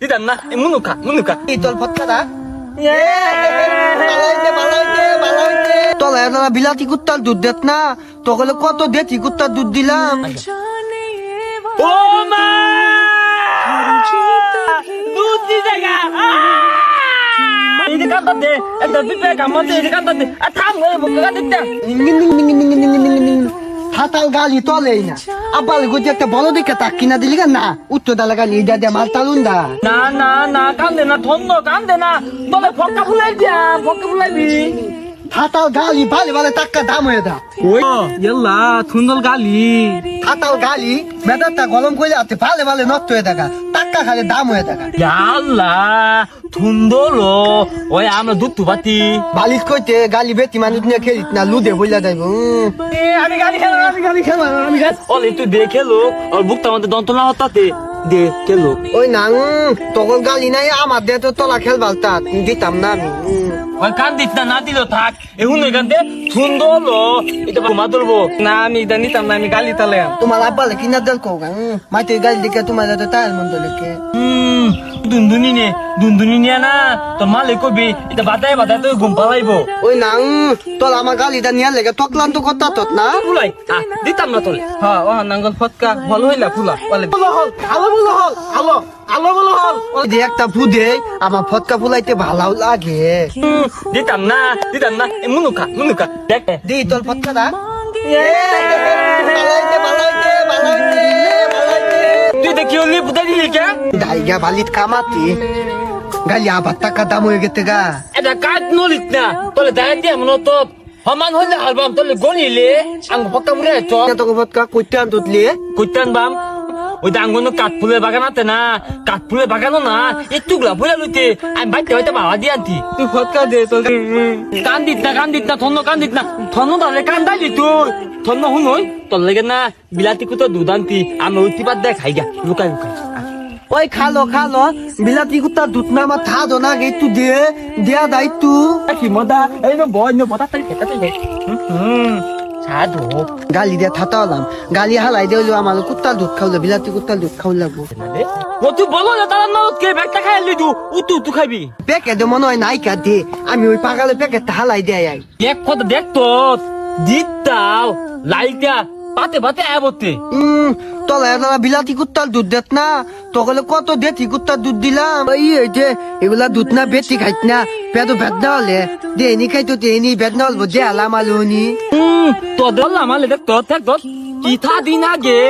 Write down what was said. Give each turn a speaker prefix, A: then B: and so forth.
A: দিতাম না মুনুকা মুনুকা
B: এই তোর ফটকাটা তলায় তলা বিলাতি কুত্তার দুধ দেত না তখন কত দেতি কুত্তার দুধ দিলাম
A: ও মা দুধ দি জায়গা
B: হাতাল গালি তলেই না। আব্বাল গুজি একটা বড় দিকে তাক কিনা দিলি না? উত্তর দালা গালি ইডা দিয়ে মাল তালুন দা।
A: না না না কান্দে না ধন্য কান্দে না। তবে ফক্কা ফুলাই দিয়া ফক্কা ফুলাইবি
B: হাতাল গালি ভালে ভালে টাকা দাম হয়ে দা।
A: ওই ইয়াল্লা থুন্দল গালি।
B: হাতাল গালি মেদারটা গরম করে আতে ভালে ভালে নষ্ট হয়ে থাকা টাক্কা খালি দাম হয়ে থাকে।
A: আল্লাহ থুন্দলো ওই আমরা দুধ তুবাতি
B: বালিশ কইতে গালি বেতি মানুষ নিয়ে খেলিত না লুদে বইলা যাইব
A: আমি গালি খেলাম আমি গালি খেলাম আমি গালি ওলে তুই দেখে লোক ওর বুকটা আমাদের দন্তনা হতাতে। দে খেলো।
B: ওই না তখন গালি নাই আমার দে তো তলা খেলবালতা দিতাম না আমি।
A: ওই কান দিস না না দিলেও থাক এখন এখান থেকে থুন্দলো এটা ঘুমা তুলবো না আমি এটা নিতাম না আমি গালি তালে
B: তোমার আব্বালে কিনা দেল কোগা মাইতে গালি দিকে তোমার তো তার মন লেকে
A: হুম দুনদুনি নে দুনদুনি নিয়ে না তোর মালে কবি এটা বাতায় বাতায় তুই ঘুম পালাইবো
B: ওই না তোর আমার গালিটা নিয়ে লেগে তো কথা তত না
A: ফুলাই দিতাম না তোলে হ্যাঁ ও নাঙ্গল ফটকা ভালো হইলা ফুলা বলে
B: আলো বলো হল আলো আলো বলো হল। যে একটা ফুদে আমার ফটকা ফুলাইতে ভালো লাগে।
A: হুম, দিতাম না দিতাম না। মুনুকা মুনুকা দেখ।
B: দি তোর বালাইতে
A: তুই দেখি ওলি বুঝাই দিলি কে?
B: দাইগা বালিত কামাতি। গালি আবার টাকা দাম হয়ে গেছে গা।
A: এটা কাজ নলিত না। তোলে দায় দিয়ে মনে তো সমান হইলে হালবাম তোলে গনিলে আঙ্গ ফটকা মুড়ে তো
B: তোকে ফটকা কইতে আনতলি
A: কইতান বাম ওই ডাঙ্গনো কাঠফুলের বাগান আছে না কাঠফুলের বাগানও না এ একটুগুলা ফুলে লইতে আমি বাইতে হইতে বাবা দিয়ে আনতি। তুই ফটকা দে তো কান দিত না কান দিত না থন্ন কান দিত না। থন্ন তাহলে কান দাইলি তুই থন্ন শুন হই। তোর লেগে না বিলাতি কুতো দুধ আনতি আমি উঠি পাত দেখ খাই গা লুকাই লুকাই।
B: ওই খালো খালো। বিলাতি কুত্তা দুধ না আমার থা দো না তু দে। দেয়া দায়িত্ব।
A: কি মজা? এই নো বয় নো বতা তাই খেতে হুম। সাধু।
B: গালি দিয়ে থাতা হলাম গালি হালাই দিয়ে আমার কুত্তার দুধ খাওয়ালে বিলাতি কুত্তার দুধ খাওয়া লাগবো
A: ও তুই বলো না তারা না কে ব্যাগটা খাই লই তু উতু তু খাবি
B: প্যাকেটে মনে হয় নাইকা দে। আমি ওই পাগালে প্যাকেটটা হালাই দেয় আই।
A: এক কথা দেখ তো দিতাও লাইটা পাতে পাতে আবতে
B: উম তলায় তলা বিলাতি দুধ দেত না। তখন কত দেতি কুত্তা দুধ দিলাম। এই যে এগুলা দুধ না বেটি খাইত না পেদো ভেদ না হলে। দেনি খাইতো দেনি ভেদ না হলবো যে আলাম আলুনি
A: তোদের তো আলে দেখ তো থাক তো কি থা দিন আগে?